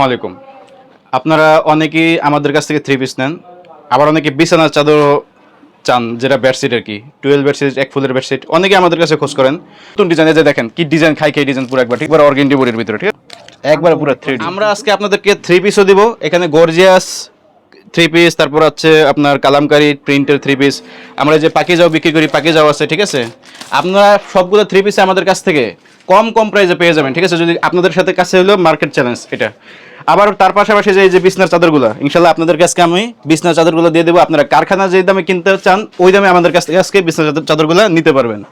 আলাইকুম। আপনারা অনেকেই আমাদের কাছ থেকে থ্রি পিস নেন। আবার অনেকে বিছানার চাদর চান যেটা বেডশিট আর কি। টুয়েলভ বেডশিট এক ফুলের বেডশিট অনেকে আমাদের কাছে খোঁজ করেন। নতুন ডিজাইন যে দেখেন কি ডিজাইন খাই খাই ডিজাইন পুরো একবার। ঠিকবার অর্গেন্ডি বডির ভিতরে ঠিক আছে? একবার পুরো থ্রি আমরা আজকে আপনাদেরকে থ্রি পিসও দিব। এখানে গর্জিয়াস থ্রি পিস তারপর হচ্ছে আপনার কালামকারি প্রিন্টের থ্রি পিস আমরা যে পাকিজাও বিক্রি করি পাকিজাও আছে ঠিক আছে? আপনারা সবগুলো থ্রি পিসে আমাদের কাছ থেকে কম কম প্রাইসে পেয়ে যাবেন, ঠিক আছে? যদি আপনাদের সাথে কাছে হলো মার্কেট চ্যালেঞ্জ এটা। আবার তার পাশাপাশি যে এই যে বিছনার চাদরগুলো ইনশাল্লাহ আপনাদের কাছকে আমি বিছনার চাদরগুলো দিয়ে দেবো। আপনারা কারখানা যে দামে কিনতে চান, ওই দামে আমাদের কাছ থেকে আজকে বিছনার চাদর- চাদরগুলো নিতে পারবেন।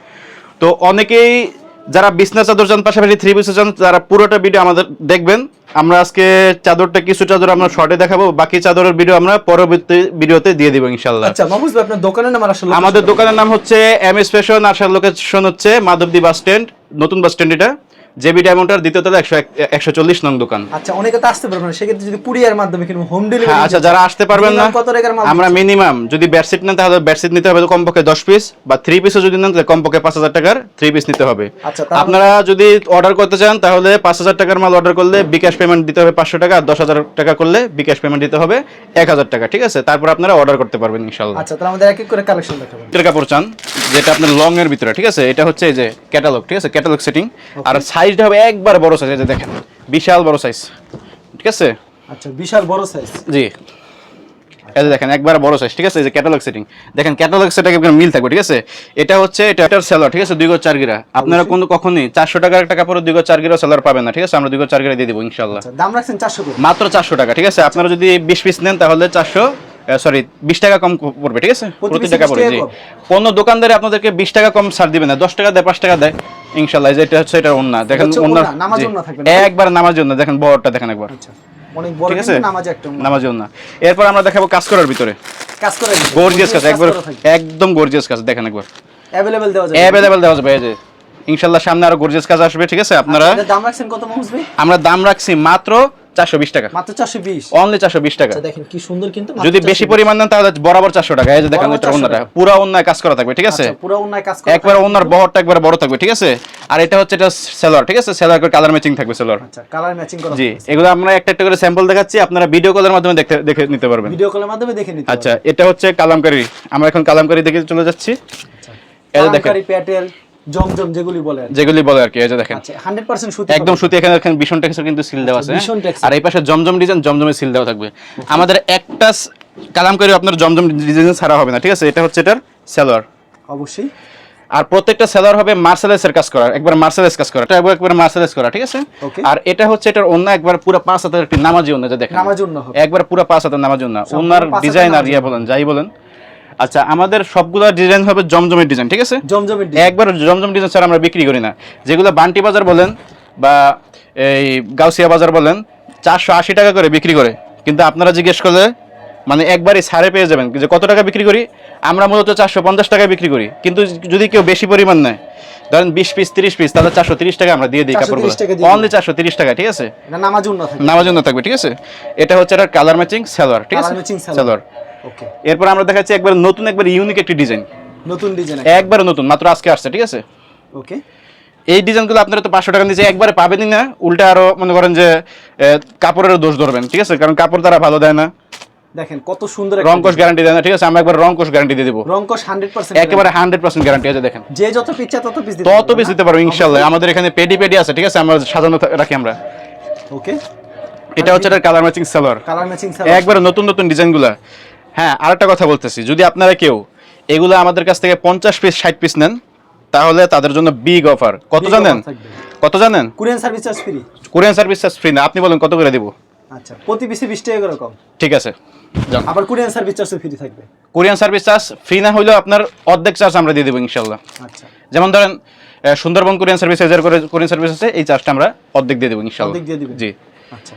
তো অনেকেই যারা বিছনা চাদর চান পাশাপাশি থ্রি পিস চান তারা পুরোটা ভিডিও আমাদের দেখবেন। আমরা আজকে চাদরটা কিছু চাদর আমরা শর্টে দেখাবো বাকি চাদরের ভিডিও আমরা পরবর্তী ভিডিওতে দিয়ে দিব ইনশাল্লাহ আচ্ছা ভাই আপনার দোকানের নাম আসলে আমাদের দোকানের নাম হচ্ছে এম এস ফ্যাশন আসার লোকেশন হচ্ছে মাধবদী বাস স্ট্যান্ড নতুন বাস স্ট্যান্ড এটা। জেবি ডায়মন্ডার দ্বিতীয় তলা একশো একশো চল্লিশ নং দোকান। আচ্ছা অনেকে তো আসতে পারবে না সেক্ষেত্রে যদি কুরিয়ার মাধ্যমে কিংবা হোম হ্যাঁ ডেলিভারি আচ্ছা যারা আসতে পারবেন না কত টাকার মাল আমরা মিনিমাম যদি বেডশিট নেন তাহলে বেডশিট নিতে হবে কমপক্ষে দশ পিস বা থ্রি পিসও যদি নেন তাহলে কমপক্ষে পাঁচ হাজার টাকার থ্রি পিস নিতে হবে। আচ্ছা, আপনারা যদি অর্ডার করতে চান তাহলে পাঁচ হাজার টাকার মাল অর্ডার করলে বিকাশ পেমেন্ট দিতে হবে পাঁচশো টাকা আর দশ হাজার টাকা করলে বিকাশ পেমেন্ট দিতে হবে এক হাজার টাকা ঠিক আছে? তারপর আপনারা অর্ডার করতে পারবেন ইনশাল্লাহ আচ্ছা তাহলে আমাদের এক এক করে কালেকশন দেখাবেন কাপড় চান। যেটা আপনার লং এর ভিতরে ঠিক আছে? এটা হচ্ছে এই যে ক্যাটালগ ঠিক আছে? ক্যাটালগ সেটিং আর সাইজটা হবে একবার বড় সাইজ এই যে দেখেন। বিশাল বড় সাইজ ঠিক আছে? আচ্ছা বিশাল বড় সাইজ জি। এই দেখেন একবার বড় সাইজ ঠিক আছে? এই যে ক্যাটালগ সেটিং দেখেন ক্যাটালগ সেটা একবার মিল থাকবে ঠিক আছে? এটা হচ্ছে এটা এটার সেলার ঠিক আছে? দুই গো চার গিরা। আপনারা কোনো কখনই চারশো টাকার টাকা পরে দুই গো চার গিরা সেলার পাবেন না ঠিক আছে? আমরা দুই গো চার গিরা দিয়ে দিব ইনশাল্লাহ আচ্ছা দাম রাখছেন চারশো মাত্র চারশো টাকা ঠিক আছে? আপনারা যদি বিশ পিস নেন তাহলে চারশো সরি বিশ টাকা কম পড়বে ঠিক আছে? প্রতি টাকা 20 পড়বে জি? কোন দোকানদারে আপনাদেরকে বিশ টাকা কম ছাড় দিবে না দশ টাকা দেয় পাঁচ টাকা দেয় ইনশাল্লাহ এই যে এটা হচ্ছে এটা অন্য দেখেন অন্য? একবার নামাজ জন্য দেখেন বড়টা দেখেন একবার। আচ্ছা। অনেক বড় ঠিক আছে? কিন্তু নামাজ একটা নামাজ না এরপর আমরা দেখাবো কাজ করার ভিতরে। কাজ করে গর্জিয়াস কাজ একবার একদম গর্জিয়াস কাজ দেখেন একবার। অ্যাভেলেবল দেওয়া যাবে। অ্যাভেলেবল দেওয়া যাবে এই যে। ইনশাল্লাহ সামনে আরও গর্জিয়াস কাজ আসবে ঠিক আছে আপনারা? দাম রাখছেন কত ভাই? আমরা দাম রাখছি মাত্র চারশো বিশ টাকা। মাত্র চারশো বিশ? অনলি চারশো বিশ টাকা। আচ্ছা দেখেন কি সুন্দর কিন্তু যদি বেশি পরিমাণ নেন তাহলে বরাবর চারশো টাকা। এই যে দেখেন এটা অন্যটা। পুরো অন্যায় কাজ করা থাকবে ঠিক আছে? আচ্ছা পুরো অন্যায় কাজ করে একবার অন্যার বহরটা একবার বড় থাকবে ঠিক আছে? আর এটা হচ্ছে এটা সেলার ঠিক আছে? সেলার করে কালার ম্যাচিং থাকবে সেলার আচ্ছা কালার ম্যাচিং করা জি এগুলো আমরা একটা একটা করে স্যাম্পল দেখাচ্ছি আপনারা ভিডিও কলের মাধ্যমে দেখতে দেখে নিতে পারবেন। ভিডিও কলের মাধ্যমে দেখে নিতে আচ্ছা এটা হচ্ছে কালামকারি। আমরা এখন কালামকারি দেখে চলে যাচ্ছি। এই দেখেন কালামকারী প্যাটেল। জমজম যেগুলি বলে যেগুলি বলে আর কি এই যে দেখেন। আচ্ছা 100% সুতি একদম সুতি এখানে টেক্সচার কিন্তু সিল দেওয়া আছে হ্যাঁ? আর এই পাশে জমজম ডিজাইন জমজমে সিল দেওয়া থাকবে। আমাদের একটা কালাম করে আপনার জমজম ডিজাইন ছাড়া হবে না ঠিক আছে? এটা হচ্ছে এটার সেলোয়ার। অবশ্যই। আর প্রত্যেকটা সেলার হবে মার্সেলেসের কাজ করা একবার মার্সেলেস কাজ করা এটা একবার মার্সেলেস করা ঠিক আছে? আর এটা হচ্ছে এটার অন্য একবার পুরো পাঁচ হাতের একটি নামাজি অন্য যে দেখেন। নামাজি হবে। একবার পুরো পাঁচ হাতের নামাজি অন্য ওনার ডিজাইন আর ইয়া বলেন যাই বলেন আচ্ছা আমাদের সবগুলো ডিজাইন হবে জমজমের ডিজাইন ঠিক আছে? জমজমের একবার জমজম ডিজাইন ছাড়া আমরা বিক্রি করি না। যেগুলো বান্টি বাজার বলেন বা এই গাউসিয়া বাজার বলেন চারশো আশি টাকা করে বিক্রি করে। কিন্তু আপনারা জিজ্ঞেস করলে মানে একবারই ছাড়ে পেয়ে যাবেন যে কত টাকা বিক্রি করি? আমরা মূলত চারশো পঞ্চাশ টাকায় বিক্রি করি। কিন্তু যদি কেউ বেশি পরিমাণ নেয় ধরেন বিশ পিস তিরিশ পিস তাহলে চারশো তিরিশ টাকা আমরা দিয়ে দিই 430 কাপড়গুলো অনলি চারশো তিরিশ টাকা ঠিক আছে? নামাজ জন্য থাকবে। ঠিক আছে? এটা হচ্ছে একটা কালার ম্যাচিং সালোয়ার ঠিক আছে? সালোয়ার। সালোয়ার ওকে এরপর আমরা দেখাচ্ছি একবার নতুন একবার ইউনিক একটি ডিজাইন নতুন ডিজাইন একবার নতুন মাত্র আজকে আসছে ঠিক আছে? ওকে এই ডিজাইনগুলো আপনারা তো পাঁচশো টাকা নিচে একবারে পাবেনই না উল্টা আরও মনে করেন যে এ, কাপড়ের দোষ ধরবেন ঠিক আছে? কারণ কাপড় তারা ভালো দেয় না। দেখেন কত সুন্দর রংকোশ গ্যারান্টি দেয় না ঠিক আছে? আমরা একবার রংকোশ গ্যারান্টি দিয়ে দেবো। রংকশ 100% একেবারে হান্ড্রেড পার্সেন্ট গ্যারান্টি আছে দেখেন। যে যত পিচ্ছা তত পিস তত বেশি দিতে পারব ইনশাল্লাহ। আমাদের এখানে পেডি পেডি আছে ঠিক আছে? আমরা সাজানো রাখি আমরা। ওকে এটা হচ্ছে colour matching salwar colour matching একবারে নতুন নতুন ডিজাইনগুলো হ্যাঁ আরেকটা কথা বলতেছি। যদি আপনারা কেউ এগুলো আমাদের কাছ থেকে পঞ্চাশ পিস ষাট পিস নেন তাহলে তাদের জন্য বিগ অফার কত জানেন? কত জানেন? Korean service charge free Korean service charge free না। আপনি বলেন কত করে দিব? আচ্ছা প্রতি পিসে 20 টাকা করে কম। ঠিক আছে আবার কোরিয়ান সার্ভিস চার্জ ফ্রি থাকবে। কোরিয়ান সার্ভিস চার্জ ফ্রি না হলেও আপনার অর্ধেক চার্জ আমরা দিয়ে দেবো ইনশাল্লাহ আচ্ছা। যেমন ধরেন সুন্দরবন কোরিয়ান সার্ভিস এজার করে কোরিয়ান সার্ভিস আছে এই চার্জটা আমরা অর্ধেক দিয়ে দেবো ইনশাল্লাহ অর্ধেক দিয়ে দিবেন? জি। আচ্ছা।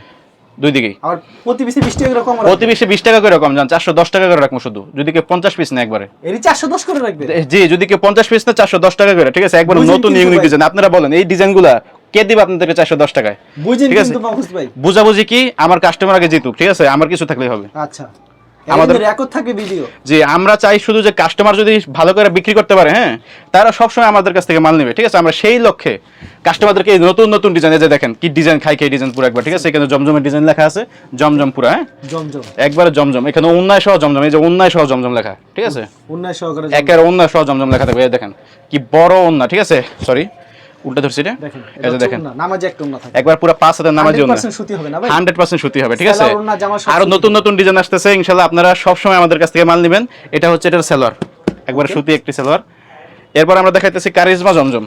দুই দিকেই। আর প্রতি পিসে 20 টাকা কম প্রতি পিসে 20 টাকা করে কম জান 410 টাকা করে রাখব শুধু। যদি কে পঞ্চাশ পিস না একবারে। এরই 410 করে রাখবে? জি যদি কে 50 পিস না চারশো দশ টাকা করে। ঠিক আছে একবার নতুন ইউনিক ডিজাইন আপনারা বলেন এই ডিজাইনগুলা কে দিবে আপনাদেরকে চারশো দশ টাকায়? বুঝেন। কিন্তু ভাই। বুঝাবুঝি কি? আমার কাস্টমার আগে জিতুক ঠিক আছে? আমার কিছু থাকলেই হবে। আচ্ছা। আমাদের রেকর্ড থাকবে ভিডিও যে আমরা চাই শুধু যে কাস্টমার যদি ভালো করে বিক্রি করতে পারে হ্যাঁ তারা সবসময় আমাদের কাছ থেকে মাল নেবে ঠিক আছে? আমরা সেই লক্ষ্যে কাস্টমারদেরকে এই নতুন নতুন ডিজাইন যে দেখেন কি ডিজাইন খাই খাই ডিজাইন পুরো একবার ঠিক আছে? এখানে জমজমের ডিজাইন লেখা আছে জমজম পুরো হ্যাঁ? জমজম। একবারে জমজম এখানে উন্নয় সহ জমজম এই যে উন্নয় সহ জমজম লেখা ঠিক আছে? উন্নয় সহকারে একের উন্নয় সহ জমজম লেখা থাকবে দেখেন কি বড় উন্না ঠিক আছে? সরি উল্টা ধরছি এটা? দেখেন দেখেন। নামাজে একটা উন্না থাকে। একবার পুরো পাঁচ হাজার নামাজি উন্না 100% সুতি হবে না ভাই? হান্ড্রেড পার্সেন্ট সুতি হবে ঠিক আছে? সেলোয়ার ওড়না, জামা সব আরও সুতি। নতুন নতুন ডিজাইন আসতেছে ইনশাল্লাহ আপনারা আমাদের কাছ থেকে মাল নেবেন। এটা হচ্ছে এটার একবার সুতি একটি এরপর আমরা দেখাইতেছি কারিজমা জমজম।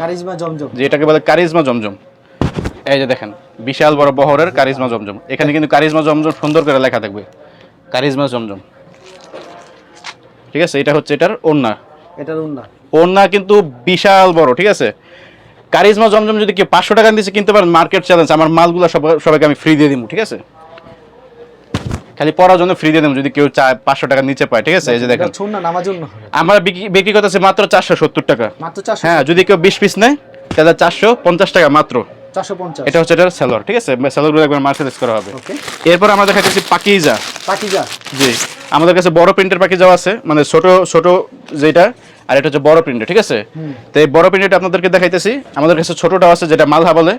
কারিজমা জমজম। যে বলে কারিজমা জমজম। এই যে দেখেন বিশাল বড় বহরের কারিজমা জমজম। এখানে কিন্তু কারিজমা জমজম সুন্দর করে লেখা থাকবে। কারিজমা জমজম। ঠিক আছে? এটা হচ্ছে এটার ওন্না এটার ওন্না কিন্তু বিশাল বড় ঠিক আছে? কারিজমা জমজম যদি কেউ পাঁচশো টাকা দিচ্ছে কিনতে পারেন মার্কেট চ্যালেঞ্জ আমার মালগুলো সবাই- সবাইকে আমি ফ্রি দিয়ে দিব ঠিক আছে? খালি পড়ার জন্য ফ্রি দিয়ে দেবো যদি কেউ চায় পাঁচশো টাকার নিচে পায় ঠিক আছে? এই যে দেখেন। এটা আমরা বিক্রি- বিক্রি করতেছি মাত্র চারশো সত্তর টাকা। মাত্র 400 হ্যাঁ যদি কেউ বিশ পিস নেয় তাহলে চারশো পঞ্চাশ টাকা মাত্র। 450 এটা হচ্ছে এটার সেলর ঠিক আছে? সেলরগুলো একবার মার্সেলাইজ করা হবে। এরপর আমরা দেখাচ্ছি পাকিজা। পাকিজা। জি। আমাদের কাছে বড় প্রিন্টের পাকিজাও আছে মানে ছোট ছোট যেটা আর এটা হচ্ছে বড় প্রিন্টের ঠিক আছে? তো এই বড় প্রিন্টের আপনাদেরকে দেখাইতেছি। আমাদের কাছে ছোটটাও আছে যেটা মালহা বলে।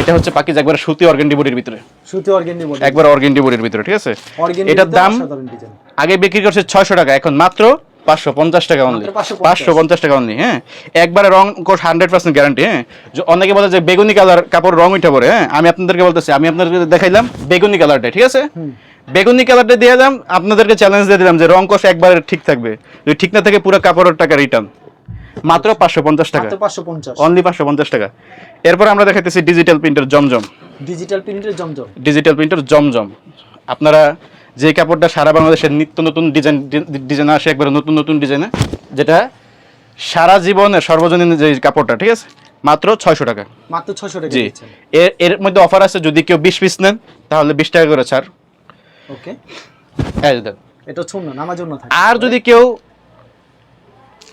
এটা হচ্ছে পাকিজা একবার সুতি অর্গেন্ডি বডির ভিতরে। সুতি অর্গেন্ডি বডি একবার অর্গেন্ডি বডির ভিতরে ঠিক আছে? এটার দাম আগে বিক্রি করছে ছয়শো টাকা এখন মাত্র পাঁচশো পঞ্চাশ টাকা অনলি 550 পাঁচশো পঞ্চাশ। টাকা অনলি হ্যাঁ? একবারে রং কোর্স হান্ড্রেড পার্সেন্ট গ্যারান্টি হ্যাঁ? যে অনেকে বলে যে বেগুনি কালার কাপড় রং উঠে পড়ে হ্যাঁ? আমি আপনাদেরকে বলতেছি আমি আপনাদেরকে দেখাইলাম বেগুনি কালারটা ঠিক আছে? বেগুনি কালারটা দিয়ে দিলাম আপনাদেরকে চ্যালেঞ্জ দিয়ে দিলাম যে রং কোর্স একবারে ঠিক থাকবে। যদি ঠিক না থাকে পুরো কাপড়ের টাকা রিটার্ন মাত্র পাঁচশো পঞ্চাশ টাকা। মাত্র 550 অনলি পাঁচশো পঞ্চাশ টাকা। এরপর আমরা দেখাইতেছি ডিজিটাল প্রিন্টার জমজম। ডিজিটাল প্রিন্টের জমজম। Digital printer Zamzam. আপনারা যে কাপড়টা সারা বাংলাদেশের নিত্য নতুন ডিজাইন ডিজাইন আসে একবারে নতুন নতুন ডিজাইনে যেটা সারা জীবনে সর্বজনীন যে কাপড়টা ঠিক আছে? মাত্র ছয়শো টাকা। মাত্র 600 টাকা জি। এর এর মধ্যে অফার আছে যদি কেউ বিশ পিস নেন তাহলে বিশ টাকা করে ছাড়। ওকে। এই যে এটা ছুন নামাজ উন্না থাকে। আর যদি কেউ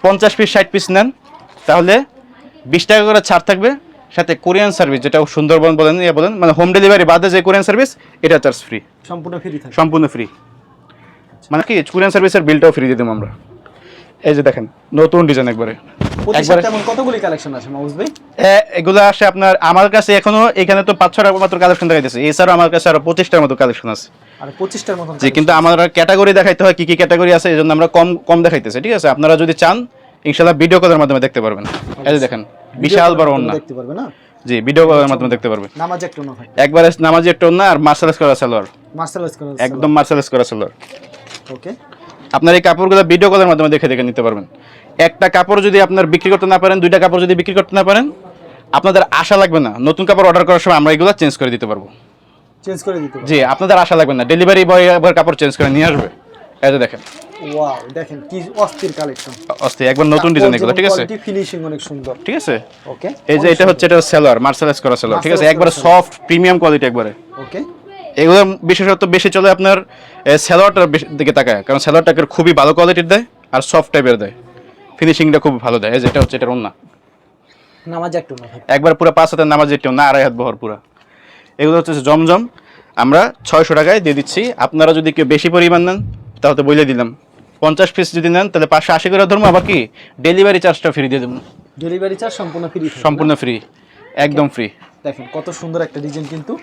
পঞ্চাশ পিস ষাট পিস নেন তাহলে বিশ টাকা করে ছাড় থাকবে সাথে কোরিয়ান সার্ভিস যেটা সুন্দরবন বলেন ইয়ে বলেন মানে হোম ডেলিভারি বাদে যে কোরিয়ান সার্ভিস এটা চার্জ ফ্রি সম্পূর্ণ ফ্রি সম্পূর্ণ ফ্রি মানে কি কোরিয়ান সার্ভিসের বিলটাও ফ্রি দিয়ে দেবো আমরা। এই যে দেখেন নতুন ডিজাইন একবারে। প্রতি একবারে সপ্তাহে এমন কতগুলি কালেকশন আছে মাউস ভাই? এগুলো আসে আপনার আমার কাছে এখনও এখানে তো পাঁচ ছটা মাত্র কালেকশন দেখাইতেছে এছাড়াও আমার কাছে আরও পঁচিশটার মতো কালেকশন আছে। আর 25টার জি কিন্তু আমার ক্যাটাগরি দেখাইতে হয় কি কি ক্যাটাগরি আছে এই জন্য আমরা কম কম দেখাইতেছে ঠিক আছে? আপনারা যদি চান ইনশাল্লাহ ভিডিও কলের মাধ্যমে দেখতে পারবেন। এই যে দেখেন বিশাল বড় অন্য দেখতে পারবে না? জি ভিডিও কলের মাধ্যমে দেখতে পারবেন নামাজ একটা একবারে নামাজি একটা অন্য আর মার্শালাইজ করা সালোয়ার। মার্শালাইজ করা একদম মার্শালাইজ করা সালোয়ার। ওকে আপনার এই কাপড়গুলো ভিডিও কলের মাধ্যমে দেখে দেখে নিতে পারবেন। একটা কাপড় যদি আপনার বিক্রি করতে না পারেন দুইটা কাপড় যদি বিক্রি করতে না পারেন আপনাদের আশা লাগবে না। নতুন কাপড় অর্ডার করার সময় আমরা এগুলো চেঞ্জ করে দিতে পারব। চেঞ্জ করে দিতে জি আপনাদের আশা লাগবে না। ডেলিভারি বয় একবার কাপড় চেঞ্জ করে নিয়ে আসবে। এই যে দেখেন। ওয়াও দেখেন কি অস্থির কালেকশন অস্থি একবার নতুন ডিজাইন এগুলো ঠিক আছে? ফিনিশিং অনেক সুন্দর। ঠিক আছে? ওকে এই যে এটা হচ্ছে এটা সেলার করা সেলার ঠিক আছে? একবারে সফট প্রিমিয়াম কোয়ালিটি একবারে। ওকে এগুলো বিশেষত বেশি চলে আপনার সেলোয়ারটার দিকে তাকায়। কারণ সেলোয়ারটাকে খুবই ভালো কোয়ালিটির দেয় আর সফট টাইপের দেয়। ফিনিশিংটা খুব ভালো দেয়। যেটা হচ্ছে এটার অন্য নামাজ একটা একবার পুরো পাঁচ হাতের নামাজ যেটিও না আড়াই হাত বহর পুরো। এগুলো হচ্ছে জমজম। আমরা ছয়শো টাকায় দিয়ে দিচ্ছি। আপনারা যদি কেউ বেশি পরিমাণ নেন তাহলে তো বলে দিলাম। পঞ্চাশ পিস যদি নেন তাহলে পাঁচশো আশি করে ধরবো। আবার কি? ডেলিভারি চার্জটা ফ্রি দিয়ে দেবো। ডেলিভারি চার্জ সম্পূর্ণ ফ্রি সম্পূর্ণ ফ্রি একদম ফ্রি দেখেন কত সুন্দর একটা ডিজাইন কিন্তু।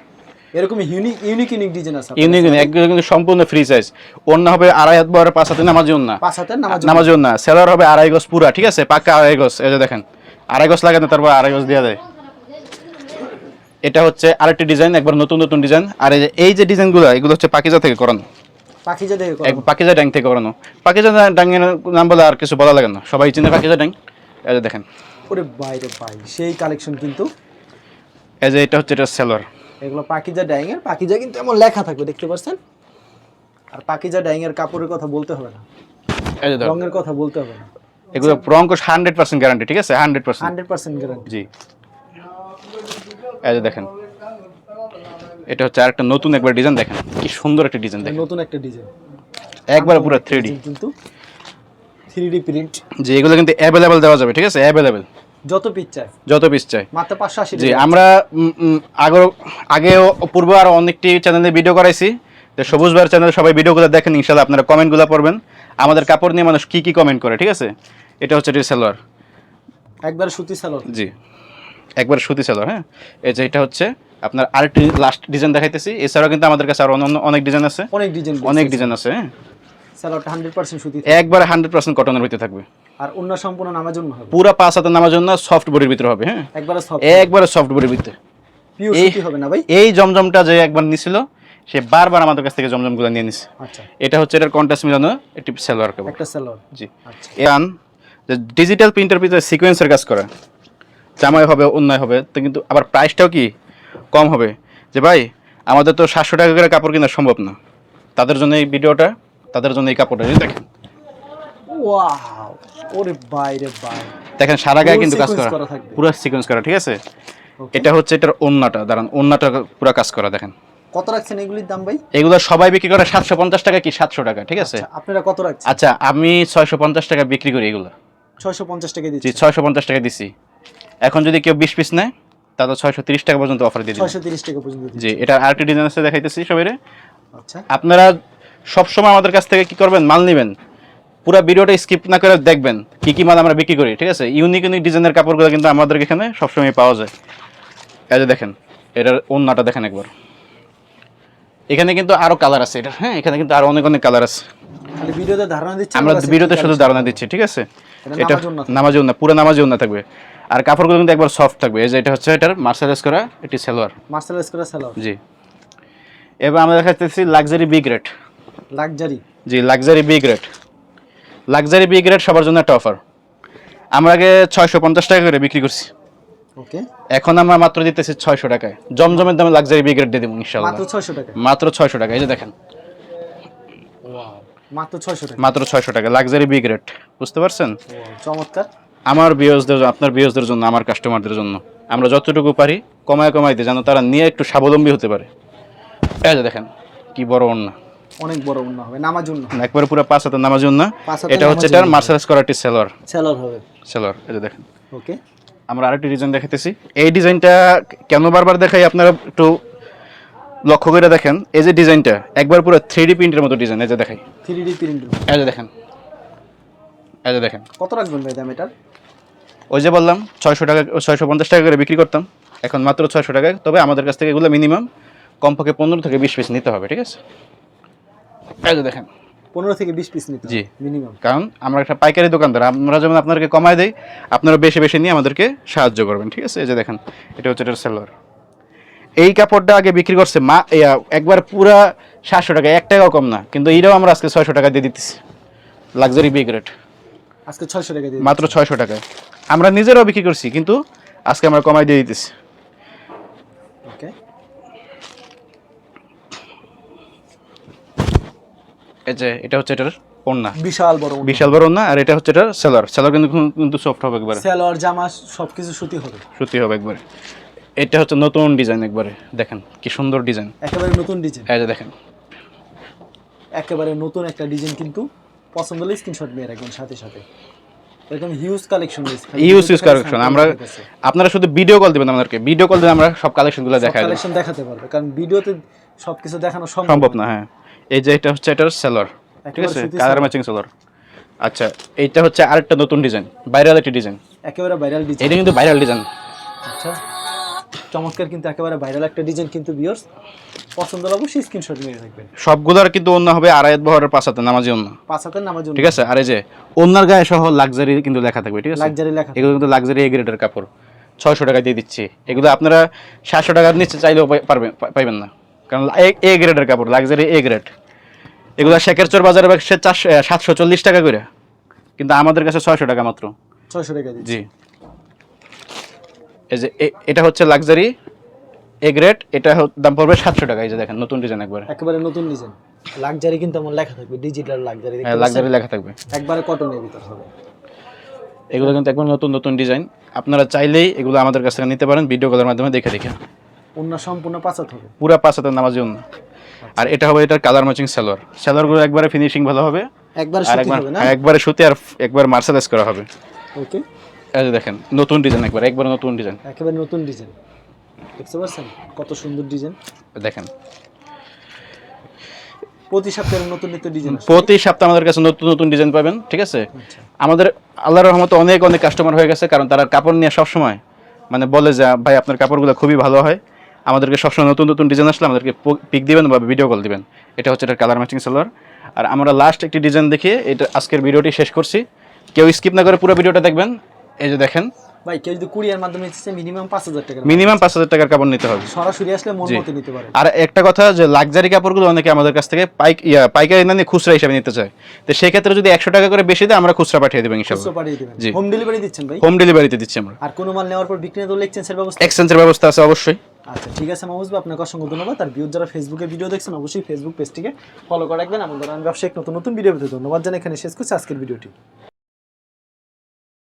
এরকম ইউনিক ইউনিক ইউনিক ডিজাইন আছে ইউনিক একদম কিন্তু সম্পূর্ণ ফ্রি সাইজ অন্য হবে আড়াই হাত বহর পাঁচ হাতে নামাজি অন্য পাঁচ হাতের নামাজ নামাজি অন্য সেলার হবে আড়াই গজ পুরা ঠিক আছে? পাক্কা আড়াই গজ এই যে দেখেন। আড়াই গজ লাগে তারপর আড়াই গজ দেওয়া যায়। এটা হচ্ছে আরেকটি ডিজাইন একবার নতুন নতুন ডিজাইন আর এই যে- ডিজাইনগুলো এগুলো হচ্ছে পাকিজা থেকে করানো। দেখে এক পাকিজা ড্যাং থেকে করানো। পাকিজা ড্যাংয়ের নাম বলে আর কিছু বলা লাগে না। সবাই চিনে পাকিজা ড্যাং? এই যে দেখেন। ওরে বাইরে ভাই সেই কালেকশন কিন্তু। এই যে এটা হচ্ছে এটা সেলর এগুলো পাখিজা ডাইং এর। পাখিজা কিন্তু এমন লেখা থাকবে দেখতে পাচ্ছেন আর পাখিজা ডাইং এর কাপড়ের কথা বলতে হবে না। রঙের কথা বলতে হবে না। এগুলো কোষ হান্ড্রেড পার্সেন্ট গ্যারান্টি ঠিক আছে? Hundred percent hundred percent guarantee জি। এই যে দেখেন এটা হচ্ছে আরেকটা নতুন একবার ডিজাইন দেখেন কি সুন্দর একটা ডিজাইন দেখেন। নতুন একটা ডিজাইন একবার পুরো থ্রি ডি কিন্তু থ্রি ডি প্রিন্ট যে এগুলো কিন্তু অ্যাভেলেবেল দেওয়া যাবে ঠিক আছে? অ্যাভেলেবেল যত পিস চাই। যত পিস চাই। মাত্র পাঁচশো আশি জি আমরা উম, আগেও পূর্বে আরও অনেকটি চ্যানেলে ভিডিও করাইছি। তো সবুজ ভাইয়ের চ্যানেলে সবাই ভিডিওগুলো দেখেন ইনশাল্লাহ আপনারা কমেন্টগুলো পড়বেন। আমাদের কাপড় নিয়ে মানুষ কি কি কমেন্ট করে ঠিক আছে? এটা হচ্ছে এটির সালোয়ার একবার সুতি সালোয়ার জি একবার সুতি সালোয়ার হ্যাঁ? এই যে এটা হচ্ছে আপনার আরেকটি লাস্ট ডিজাইন দেখাইতেছি। এছাড়াও কিন্তু আমাদের কাছে আরও অন্য অনেক ডিজাইন আছে। অনেক ডিজাইন অনেক ডিজাইন আছে হ্যাঁ? সালোয়ারটা হান্ড্রেড পার্সেন্ট সুতি একবারে হান্ড্রেড পার্সেন্ট কটনের ভিতরে থাকবে। আর অন্য সম্পূর্ণ নামার জন্য হবে। পুরো পাঁচ হাতে নামার জন্য সফট বডির ভিতরে হবে হ্যাঁ? একবারে সফট বডির ভিতরে। পিওর সুতি হবে না ভাই? এই জমজমটা যে একবার নিছিল সে বারবার আমাদের কাছ থেকে জমজমগুলো নিয়ে নিছে। আচ্ছা। এটা হচ্ছে এটার কন্ট্রাস্ট মিলানো একটি সালোয়ার কাপড়। একটা সালোয়ার। জি। আচ্ছা। যে ডিজিটাল প্রিন্টার ভিতরে সিকোয়েন্সের কাজ করা। জামাই হবে অন্যায় হবে তো কিন্তু আবার প্রাইসটাও কি? কম হবে। যে ভাই আমাদের তো সাতশো টাকা করে কাপড় কেনা সম্ভব না। তাদের জন্য এই ভিডিওটা তাদের জন্য এই কাপড়টা দেখেন। ওয়াও ওরে ভাই রে ভাই। দেখেন সারা গায়ে কিন্তু কাজ করা। করা পুরো সিকোয়েন্স করা ঠিক আছে? এটা হচ্ছে এটার ওন্নাটা দাঁড়ান ওন্নাটা পুরো কাজ করা দেখেন। কত রাখছেন এগুলির দাম ভাই? এগুলো সবাই বিক্রি করে সাতশো পঞ্চাশ টাকা কি সাতশো টাকা ঠিক আছে? আচ্ছা, আপনারা কত রাখছেন? আচ্ছা আমি ছয়শো পঞ্চাশ টাকা বিক্রি করি এগুলো। ছয়শো পঞ্চাশ টাকা দিচ্ছি ছয়শো পঞ্চাশ টাকা দিছি। এখন যদি কেউ বিশ পিস নেয় তাহলে ছয়শো তিরিশ টাকা পর্যন্ত অফার দিয়ে দিই ছয়শো তিরিশ টাকা পর্যন্ত জি এটা আরেকটি ডিজাইন আছে দেখাইতেছি সবাই আচ্ছা। আপনারা সবসময় আমাদের কাছ থেকে কি করবেন? মাল নেবেন। পুরো ভিডিওটা স্কিপ না করে দেখবেন কি কি মাল আমরা বিক্রি করি ঠিক আছে? ইউনিক ইউনিক ডিজাইনের কাপড়গুলো কিন্তু আমাদের এখানে সবসময় পাওয়া যায়। এই যে দেখেন এটার ওন্নাটা দেখেন একবার। এখানে কিন্তু আরও কালার আছে এটা হ্যাঁ? এখানে কিন্তু আরও অনেক অনেক কালার আছে। খালি ভিডিওতে ধারণা দিচ্ছি আমরা ভিডিওতে শুধু ধারণা দিচ্ছি ঠিক আছে? এটা নামাজ উন্না পুরো নামাজ উন্না থাকবে। আর কাপড়গুলো কিন্তু একবার সফট থাকবে। এই যে এটা হচ্ছে এটার মার্সালাইজ করা এটি সালোয়ার। মার্শালাইজ করা সালোয়ার। জি। এবার আমরা দেখাচ্ছি luxury B grade luxury G luxury B grade luxury B grade সবার জন্য একটা অফার আমরা আগে ছয়শো পঞ্চাশ টাকা করে বিক্রি করছি। ওকে এখন আমরা মাত্র দিতেছি ছয়শো টাকায়। জমজমের দামে লাক্সারি বি গ্রেড দিয়ে দেবো ইনশাল্লাহ মাত্র ছয়শো টাকা মাত্র ছয়শো টাকা এই যে দেখেন। মাত্র ছয়শো টাকা মাত্র ছয়শো টাকা লাক্সারি বি গ্রেড বুঝতে পারছেন? চমৎকার। আমার বিয়সদের আপনার বিয়সদের জন্য আমার কাস্টমারদের জন্য। আমরা যতটুকু পারি কমায় কমাই দিই যেন তারা নিয়ে একটু স্বাবলম্বী হতে পারে। এই যে দেখেন কি বড় অন্য। অনেক বড় উন্না হবে নামার জন্য একবারে পুরো পাঁচ হাতে নামার জন্য এটা হচ্ছে এটার সেলর সেলার হবে। সেলর যে দেখেন। ওকে আমরা আরেকটি ডিজাইন দেখাইতেছি। এই ডিজাইনটা কেন বারবার দেখাই আপনারা একটু লক্ষ্য করে দেখেন। এই যে ডিজাইনটা একবার পুরো থ্রি ডি প্রিন্টের মতো ডিজাইন এই যে দেখাই থ্রি ডি প্রিন্ট এই যে দেখেন। এই যে দেখেন। কত রাখবেন ভাই দাম এটার? ওই যে বললাম ছয়শো টাকা ছয়শো পঞ্চাশ টাকা করে বিক্রি করতাম। এখন মাত্র ছয়শো টাকায় তবে আমাদের কাছ থেকে এগুলো মিনিমাম কমপক্ষে পনেরো থেকে বিশ পিস নিতে হবে ঠিক আছে? এই দেখেন। পনেরো থেকে বিশ পিস নিতে জি। মিনিমাম কারণ আমরা একটা পাইকারি দোকানদার আমরা যেমন আপনাদেরকে কমায় দেই আপনারা বেশি বেশি নিয়ে আমাদেরকে সাহায্য করবেন ঠিক আছে? এই যে দেখেন এটা হচ্ছে এটার সেলোয়ার এই কাপড়টা আগে বিক্রি করছে মা একবার পুরা সাতশো টাকা এক টাকাও কম না কিন্তু এটাও আমরা আজকে ছয়শো টাকা দিয়ে দিতেছি লাক্সারি বিগ রেট আজকে ছয়শো টাকা দিয়ে মাত্র ছয়শো টাকায়। আমরা নিজেরাও বিক্রি করছি কিন্তু আজকে আমরা কমাই দিয়ে দিতেছি। এই যে এটা হচ্ছে এটার ওন্না বিশাল বড় বিশাল বড় ওন্না আর এটা হচ্ছে এটার সেলার সেলার কিন্তু কিন্তু সফট হবে একবারে। সেলোয়ার জামা সবকিছু সুতি হবে। সত্যি হবে একবারে। এটা হচ্ছে নতুন ডিজাইন একবারে। দেখেন কি সুন্দর ডিজাইন একেবারে নতুন ডিজাইন এই যে দেখেন। একেবারে নতুন একটা ডিজাইন কিন্তু পছন্দ হলে স্ক্রিনশট নিয়ে রাখবেন সাথে সাথে। এরকম huge collection use use collection আমরা আপনারা শুধু ভিডিও কল দিবেন আমাদেরকে। ভিডিও কল দিলে আমরা সব কালেকশনগুলো দেখাই কালেকশন দেখাতে পারবে। কারণ ভিডিওতে সবকিছু দেখানো সম্ভব না হ্যাঁ। এই যে এটা হচ্ছে এটার সেলার ঠিক আছে? কালার ম্যাচিং সেলার আচ্ছা এইটা হচ্ছে আরেকটা নতুন ডিজাইন ভাইরাল একটা ডিজাইন একেবারে ভাইরাল ডিজাইন এটা কিন্তু ভাইরাল ডিজাইন আচ্ছা চমৎকার কিন্তু একেবারে ভাইরাল একটা ডিজাইন কিন্তু বিয়ার্স পছন্দ হলে অবশ্যই স্ক্রিনশট নিয়ে রাখবেন সবগুলোর কিন্তু অন্য হবে আড়াইত বহরের পাঁচাতে নামাজি অন্য পাঁচ হাতের নামার জন্য ঠিক আছে? আর এই যে অন্যার গায়ে সহ লাক্সারি কিন্তু লেখা থাকবে ঠিক আছে? লাক্সারি লেখা এগুলো কিন্তু লাক্সারি এ গ্রেডের কাপড়। ছয়শো টাকা দিয়ে দিচ্ছি। এগুলো আপনারা সাতশো টাকার নিচে চাইলেও পারবেন পাইবেন না। কারণ এ- গ্রেডের কাপড় লাক্সারি এ গ্রেড এগুলো শেখের চোর বাজারে সে চারশো সাতশো চল্লিশ টাকা করে। কিন্তু আমাদের কাছে ছয়শো টাকা মাত্র। ছয়শো টাকা জি। এই যে এটা হচ্ছে লাক্সারি এ গ্রেড এটা দাম পড়বে সাতশো টাকা। এই যে দেখেন নতুন ডিজাইন একবারে। একেবারে নতুন ডিজাইন লাক্সারি কিন্তু এমন লেখা থাকবে ডিজিটাল লাক্সারি হ্যাঁ লাক্সারি লেখা থাকবে। একবারে কটনের ভিতর হবে। এগুলো কিন্তু একবার নতুন নতুন ডিজাইন আপনারা চাইলেই এগুলো আমাদের কাছ থেকে নিতে পারেন ভিডিও কলের মাধ্যমে দেখে দেখে। অন্য সম্পূর্ণ পাঁচ হাত হবে। পুরা নামাজি অন্য আর এটা হবে এটার কালার ম্যাচিং সালোয়ার। সালোয়ারগুলো একবারে ফিনিশিং ভালো হবে। একবারে সুতি একবার হবে না? একবারে সুতি আর একবার মার্সেলাইজ করা হবে। ওকে এই যে দেখেন নতুন ডিজাইন একবার একবার নতুন ডিজাইন একেবারে নতুন ডিজাইন দেখতে পাচ্ছেন? কত সুন্দর ডিজাইন দেখেন। প্রতি সপ্তাহে নতুন নিত্য ডিজাইন প্রতি সপ্তাহে আমাদের কাছে নতুন নতুন ডিজাইন পাবেন ঠিক আছে? আচ্ছা। আমাদের আল্লাহর রহমতে অনেক অনেক কাস্টমার হয়ে গেছে কারণ তারা কাপড় নিয়ে সবসময় মানে বলে যে ভাই আপনার কাপড়গুলো খুবই ভালো হয়। আমাদেরকে সবসময় নতুন নতুন ডিজাইন আসলে আমাদেরকে পিক দিবেন বা ভিডিও কল দিবেন। এটা হচ্ছে এটা কালার ম্যাচিং সালোয়ার আর আমরা লাস্ট একটি ডিজাইন দেখিয়ে এটা আজকের ভিডিওটি শেষ করছি। কেউ স্কিপ না করে পুরো ভিডিওটা দেখবেন। এই যে দেখেন ভাই কেউ যদি কুরিয়ার মাধ্যমে নিচ্ছে মিনিমাম পাঁচ হাজার টাকা মিনিমাম পাঁচ হাজার টাকার কাপড় নিতে হবে। সরাসরি আসলে মন মতো নিতে পারে। আর একটা কথা যে লাক্সারি কাপড়গুলো অনেকে আমাদের কাছ থেকে পাইক পাইকারি না নিয়ে খুচরা হিসাবে নিতে চায়। তো সেক্ষেত্রে যদি একশো টাকা করে বেশি দেয় আমরা খুচরা পাঠিয়ে দেবো খুচরো ইনশাল্লাহ পাঠিয়ে দিবেন। হোম ডেলিভারি দিচ্ছেন ভাই? হোম ডেলিভারিতে দিচ্ছি আমরা। আর কোনো মাল নেওয়ার পর বিক্রি না করলে এক্সচেঞ্জের ব্যবস্থা? এক্সচেঞ্জের ব্যবস্থা আছে অবশ্যই। আচ্ছা ঠিক আছে মাহবুজ ভাই আপনাকে অসংখ্য ধন্যবাদ। আর ভিউজ যারা ফেসবুকে ভিডিও দেখছেন অবশ্যই ফেসবুক পেজটিকে ফলো করে রাখবেন। আমাদের আমি ব্যবসায়িক নতুন নতুন ভিডিও পেতে ধন্যবাদ জানাই। এখানে শেষ করছি আজকের ভিডিওটি